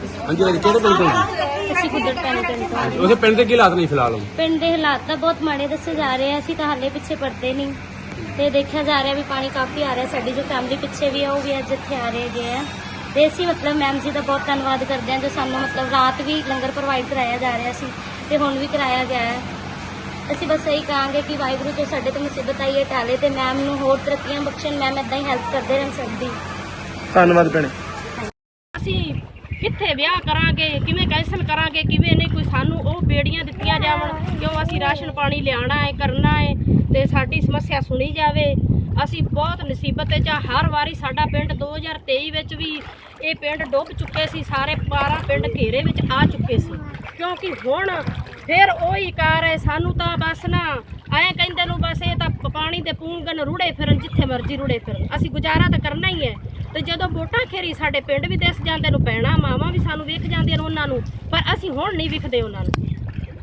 ਵਾਲੀ ਕਿਹੜੇ ਪਿੰਡ ਤੋਂ ਜੀ? ਅਸੀਂ ਕੁੱਦੜ ਪੈਣੇ ਪਿੰਡ ਤੋਂ। ਹਾਂਜੀ ਉਹਦੇ ਪਿੰਡ ਦੇ ਕੀ ਹਾਲਾਤ ਨਹੀਂ ਫਿਲਹਾਲ? ਪਿੰਡ ਦੇ ਹਾਲਾਤ ਤਾਂ ਬਹੁਤ ਮਾੜੇ ਦੱਸੇ ਜਾ ਰਹੇ ਆ ਅਸੀਂ ਤਾਂ ਹਾਲੇ ਪਿੱਛੇ ਪੜਦੇ ਨਹੀਂ। ਤੇ ਦੇਖਿਆ ਜਾ ਰਿਹਾ ਵੀ ਪਾਣੀ ਕਾਫੀ ਆ ਰਿਹਾ ਸਾਡੀ ਜੋ ਫੈਮਿਲੀ ਪਿੱਛੇ ਵੀ ਆ ਉਹ ਵੀ ਅੱਜ ਇੱਥੇ ਆ ਰਹੇ ਹੈਗੇ ਆ। ਤੇ ਅਸੀਂ ਮਤਲਬ ਮੈਮ ਜੀ ਦਾ ਬਹੁਤ ਧੰਨਵਾਦ ਕਰਦੇ ਹਾਂ ਜੋ ਸਾਨੂੰ ਮਤਲਬ ਰਾਤ ਵੀ ਲੰਗਰ ਪ੍ਰੋਵਾਈਡ ਕਰਾਇਆ ਜਾ ਰਿਹਾ ਸੀ ਤੇ ਹੁਣ ਵੀ ਕਰਾਇਆ ਗਿਆ ਹੈ। ਅਸੀਂ ਬਸ ਇਹੀ ਕਹਾਂਗੇ ਕਿ ਵਾਹਿਗੁਰੂ ਜੋ ਸਾਡੇ ਤੇ ਮੁਸੀਬਤ ਆਈ ਹੈ ਟਾਲੇ ਤੇ ਮੈਮ ਨੂੰ ਹੋਰ ਤਰੱਕੀਆਂ ਬਖਸ਼ਣ ਮੈਮ ਇਦਾਂ ਹੀ ਹੈਲਪ ਕਰਦੇ ਰਹਿਣ ਸਕਦੀ ਧੰਨਵਾਦ ਭੈਣੇ। ਕਿੱਥੇ ਵਿਆਹ ਕਰਾਂਗੇ, ਕਿਵੇਂ ਕੈਂਸਲ ਕਰਾਂਗੇ, ਕਿਵੇਂ ਨਹੀਂ, ਕੋਈ ਸਾਨੂੰ ਉਹ ਬੇੜੀਆਂ ਦਿੱਤੀਆਂ ਜਾਵਣ, ਕਿਉਂ ਅਸੀਂ ਰਾਸ਼ਨ ਪਾਣੀ ਲਿਆਣਾ ਹੈ, ਕਰਨਾ ਹੈ, ਤੇ ਸਾਡੀ ਸਮੱਸਿਆ ਸੁਣੀ ਜਾਵੇ। ਅਸੀਂ ਬਹੁਤ ਮੁਸੀਬਤ 'ਚ ਆ ਹਰ ਵਾਰੀ ਸਾਡਾ ਪਿੰਡ 2023 ਵਿੱਚ ਵੀ ਇਹ ਪਿੰਡ ਡੁੱਬ ਚੁੱਕੇ ਸੀ, ਸਾਰੇ 12 ਪਿੰਡ ਘੇਰੇ ਵਿੱਚ ਆ ਚੁੱਕੇ ਸੀ। ਕਿਉਂਕਿ ਹੁਣ ਫਿਰ ਉਹੀ ਕਾਰ ਹੈ, ਸਾਨੂੰ ਤਾਂ ਬਸ ਨਾ, ਐਂ ਕਹਿੰਦੇ ਨੂੰ ਬਸ ਇਹ ਤਾਂ ਪਾਣੀ ਦੇ ਪੂੰਗਨ ਰੁੜੇ ਫਿਰਨ, ਜਿੱਥੇ ਮਰਜ਼ੀ ਰੁੜੇ ਫਿਰਨ। ਅਸੀਂ ਗੁਜ਼ਾਰਾ ਤਾਂ ਕਰਨਾ ਹੀ ਹੈ। ਤੇ ਜਦੋਂ ਵੋਟਾਂ ਖੇਰੀ ਸਾਡੇ ਪਿੰਡ ਵੀ ਦਿਸ ਜਾਂਦੇ ਨੂੰ ਪੈਣਾ ਮਾਵਾਂ ਵੀ ਸਾਨੂੰ ਵੇਖ ਜਾਂਦੀਆਂ ਨੇ ਉਹਨਾਂ ਨੂੰ ਪਰ ਅਸੀਂ ਹੁਣ ਨਹੀਂ ਵਿਖਦੇ ਉਹਨਾਂ ਨੂੰ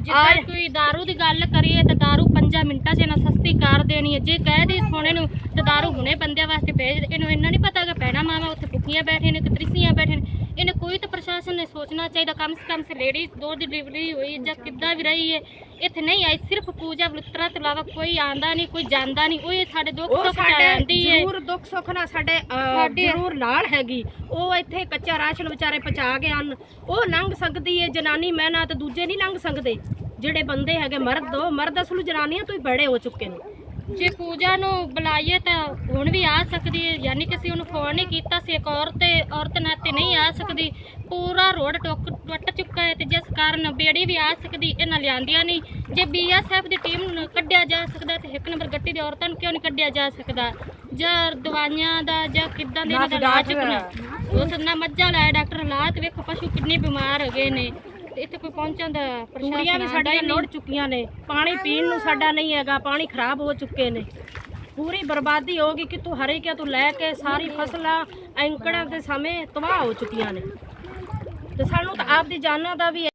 ਜਿੱਦਾਂ ਕੋਈ दारू ਦੀ ਗੱਲ ਕਰੀਏ ਤਾਂ दारू 5 ਮਿੰਟਾਂ 'ਚ ਇਹਨਾਂ ਸਸਤੀ ਕਰ ਦੇਣੀ ਹੈ ਜੇ ਕਹਿ ਦੇ ਸੋਨੇ ਨੂੰ ਤਾਂ दारू ਹੁਣੇ ਬੰਦਿਆਂ ਵਾਸਤੇ ਭੇਜ ਇਹਨੂੰ ਇੰਨਾ ਨਹੀਂ ਪਤਾ ਕਿ ਪੈਣਾ ਮਾਵਾ ਉੱਥੇ ਭੁੱਖੀਆਂ ਬੈਠੇ ਨੇ ਕਿ ਤ੍ਰਿਸੀਆਂ ਬੈਠੇ ਨੇ ਇਹਨੇ ਕੋਈ ਤਾਂ ਪ੍ਰਸ਼ਾਸਨ ਨੇ ਸੋਚਣਾ ਚਾਹੀਦਾ ਕਮ ਸੇ ਕਮ ਸੇ ਲੇਡੀ ਦੋ ਦੀ ਡਿਲੀਵਰੀ ਹੋਈ ਜਾਂ ਕਿੱਦਾਂ ਵੀ ਰਹੀ ਹੈ ਇੱਥੇ ਨਹੀਂ ਆਈ ਸਿਰਫ ਪੂਜਾ ਬਲੁੱਤਰਾ ਤੋਂ ਇਲਾਵਾ ਕੋਈ ਆਂਦਾ ਨਹੀਂ ਕੋਈ ਜਾਂਦਾ ਨਹੀਂ ਉਹ ਇਹ ਸਾਡੇ ਦੁੱਖ ਉਹ ਸੁੱਖ ਚ ਸਾਡੇ ਆਂਦੀ ਹੈ। ਜ਼ਰੂਰ ਦੁੱਖ ਸੁੱਖ ਨਾਲ ਸਾਡੇ ਅਹ, ਸਾਡੇ- ਜ਼ਰੂਰ ਨਾਲ ਹੈਗੀ ਉਹ ਇੱਥੇ ਕੱਚਾ ਰਾਸ਼ਨ ਵਿਚਾਰੇ ਪਹੁੰਚਾ ਗਏ ਹਨ ਉਹ ਲੰਘ ਸਕਦੀ ਹੈ ਜਨਾਨੀ ਮੈਂ ਨਾ ਤੇ ਦੂਜੇ ਨਹੀਂ ਲੰਘ ਸਕਦੇ ਜਿਹੜੇ ਬੰਦੇ ਹੈਗੇ ਮਰਦ ਦੋ ਮਰਦ ਅਸਲ ਜਨਾਨੀਆਂ ਤੋਂ ਹੀ ਬੜੇ ਹੋ ਚੁੱਕੇ ਨੇ। ਜੇ ਪੂਜਾ ਨੂੰ ਬੁਲਾਈਏ ਤਾਂ ਹੁਣ ਵੀ ਆ ਸਕਦੀ ਹੈ ਯਾਨੀ ਕਿ ਅਸੀਂ ਉਹਨੂੰ ਫੋਨ ਨਹੀਂ ਕੀਤਾ ਸੀ ਇੱਕ ਔਰਤ ਤੇ ਔਰਤ ਨਾਤੇ ਨਹੀਂ ਆ ਸਕਦੀ। ਪੂਰਾ ਰੋਡ ਟੁੱਕ ਟੁੱਟ ਚੁੱਕਾ ਹੈ ਤੇ ਜਿਸ ਕਾਰਨ ਬੇੜੀ ਵੀ ਆ ਸਕਦੀ ਇਹਨਾਂ ਲਿਆਂਦੀਆਂ ਨਹੀਂ। ਜੇ ਬੀਐਸਐਫ ਦੀ ਟੀਮ ਨੂੰ ਕੱਢਿਆ ਜਾ ਸਕਦਾ ਤੇ ਇੱਕ ਨੰਬਰ ਗੱਟੀ ਦੇ ਔਰਤਾਂ ਨੂੰ ਕਿਉਂ ਨਹੀਂ ਕੱਢਿਆ ਜਾ ਸਕਦਾ? ਜਾਂ ਦਵਾਈਆਂ ਦਾ ਜਾਂ ਕਿੱਦਾਂ ਦੇ ਦਾ ਇਲਾਜ ਕਰਨਾ? ਉਸ ਨਾਲ ਮੱਝਾਂ ਲਾਇਆ ਡਾਕਟਰ ਹਾਲਾਤ ਵੇਖੋ ਪਸ਼ੂ ਕਿੰਨੇ ਬਿਮਾਰ ਹੋ ਗਏ ਨੇ। ਤੇ ਇੱਥੇ ਕੋਈ ਪਹੁੰਚਣ ਦਾ ਪ੍ਰਸ਼ਾਸਨ ਵੀ ਸਾਡੀਆਂ। ਲੋੜ ਚੁੱਕੀਆਂ ਨੇ। ਪਾਣੀ ਪੀਣ ਨੂੰ ਸਾਡਾ ਨਹੀਂ ਹੈਗਾ ਪਾਣੀ ਖਰਾਬ ਹੋ ਚੁੱਕੇ ਨੇ। ਪੂਰੀ ਬਰਬਾਦੀ ਹੋ ਗਈ ਕਿ ਤੂੰ ਹਰੀਕਿਆ ਤੋਂ ਲੈ ਕੇ ਸਾਰੀ ਫਸਲਾਂ ਐਂਕੜਾਂ ਦੇ ਸਮੇਂ ਤਬਾਹ ਹੋ ਚੁੱਕੀਆਂ ਨੇ। ਤੇ ਸਾਨੂੰ ਤਾਂ ਆਪਦੀ ਜਾਨਾਂ ਦਾ ਵੀ